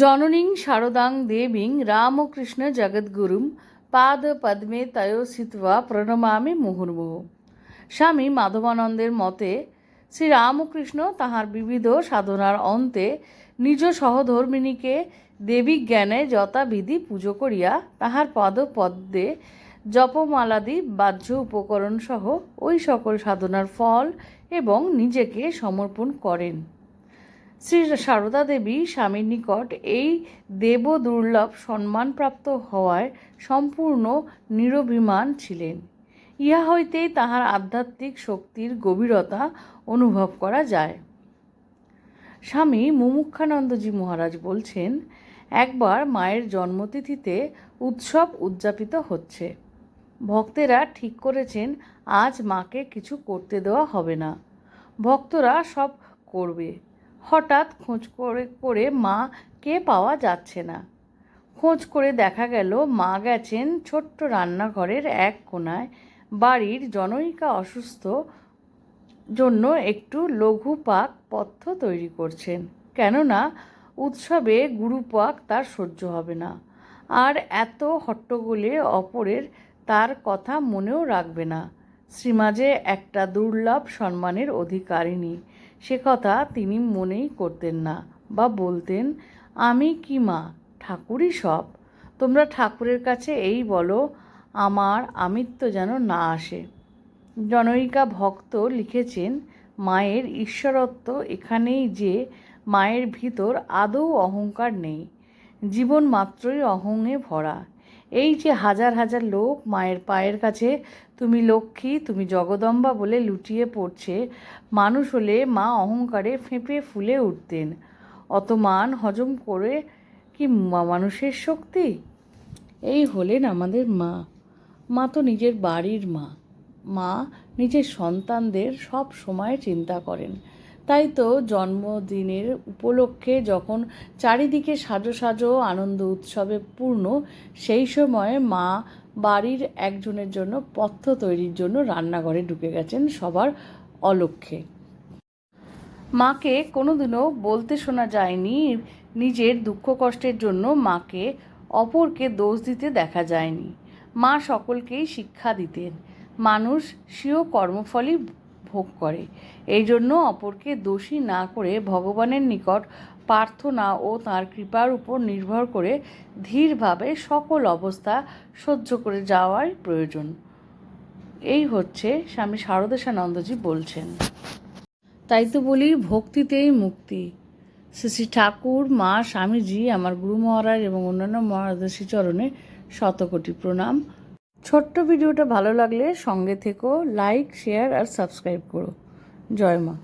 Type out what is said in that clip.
জননীং শারদাং দেবীং রামকৃষ্ণ জগদ্গুরুম পাদ পদ্মে তয় স্থিত্বা প্রণমামি মুহুর্মুহু। স্বামী মাধবানন্দের মতে শ্রী রামকৃষ্ণ তাহার বিবিধ সাধনার অন্তে নিজ সহধর্মিণীকে দেবী জ্ঞানে যথাবিধি পুজো করিয়া তাহার পদ পদ্মে জপমালাদি, বাহ্য উপকরণ সহ ওই সকল সাধনার ফল এবং নিজেকে সমর্পণ করেন। শ্রী সারদা দেবী স্বামীর নিকট এই দেব দুর্লভ সম্মানপ্রাপ্ত হওয়ায় সম্পূর্ণ নিরভিমান ছিলেন। ইহা হইতেই তাহার আধ্যাত্মিক শক্তির গভীরতা অনুভব করা যায়। স্বামী মুমুক্ষানন্দজি মহারাজ বলছেন, একবার মায়ের জন্মতিথিতে উৎসব উদযাপিত হচ্ছে। ভক্তেরা ঠিক করেছেন, আজ মাকে কিছু করতে দেওয়া হবে না। ভক্তরা সব করবে। হঠাৎ খোঁজ করে করে মা কে পাওয়া যাচ্ছে না। খোঁজ করে দেখা গেল, মা গেছেন ছোট্ট রান্নাঘরের এক কোনায়। বাড়ির জনৈকা অসুস্থ জন্য একটু লঘু পাক পথ্য তৈরি করছেন। কেননা, উৎসবে গুরুপাক তার সহ্য হবে না। আর এত হট্টগোলে অপরের তার কথা মনেও রাখবে না। শ্রীমাজে একটা দুর্লভ সম্মানের অধিকারিণী। সে কথা তিনি মনেই করতেন না বা বলতেন, আমি কি মা? ঠাকুরই সব। তোমরা ঠাকুরের কাছে এই বলো, আমার আমিত্ব যেন না আসে। জনৈকা ভক্ত লিখেছেন, মায়ের ঈশ্বরত্ব এখানেই যে মায়ের ভিতর আদৌ অহংকার নেই। জীবন মাত্রই অহংয়ে ভরা। এই যে হাজার হাজার লোক মায়ের পায়ের কাছে, তুমি লক্ষ্মী, তুমি জগদম্বা বলে লুটিয়ে পড়ছে, মানুষ হলে মা অহংকারে ফেঁপে ফুলে উঠতেন। অত মান হজম করে কি মানুষের শক্তি? এই হলেন আমাদের মা। মা তো নিজের বাড়ির মা। মা নিজের সন্তানদের সব সময় চিন্তা করেন। তাই তো জন্মদিনের উপলক্ষে যখন চারিদিকে সাজো সাজো আনন্দ উৎসবে পূর্ণ, সেই সময় মা বাড়ির একজনের জন্য পথ্য তৈরির জন্য রান্নাঘরে ঢুকে গেছেন সবার অলক্ষ্যে। মাকে কোনোদিনও বলতে শোনা যায়নি, নিজের দুঃখ কষ্টের জন্য মাকে অপরকে দোষ দিতে দেখা যায়নি। মা সকলকেই শিক্ষা দিতেন। মানুষ স্বীয় কর্মফলই ভোগ করে। এই জন্য অপরকে দোষী না করে ভগবানের নিকট প্রার্থনা ও তার কৃপার উপর নির্ভর করে ধীরভাবে সকল অবস্থা সহ্য করে যাওয়ার প্রয়োজন। এই হচ্ছে স্বামী শারদেশানন্দজি বলছেন। তাই তো বলি, ভক্তিতেই মুক্তি। শ্রী শ্রী ঠাকুর, মা, স্বামীজি, আমার গুরু মহারাজ এবং অন্যান্য মহারাজের চরণে শতকোটি প্রণাম। ছোট্ট ভিডিওটা ভালো লাগলে সঙ্গে থেকো লাইক শেয়ার আর সাবস্ক্রাইব করো। জয় মা।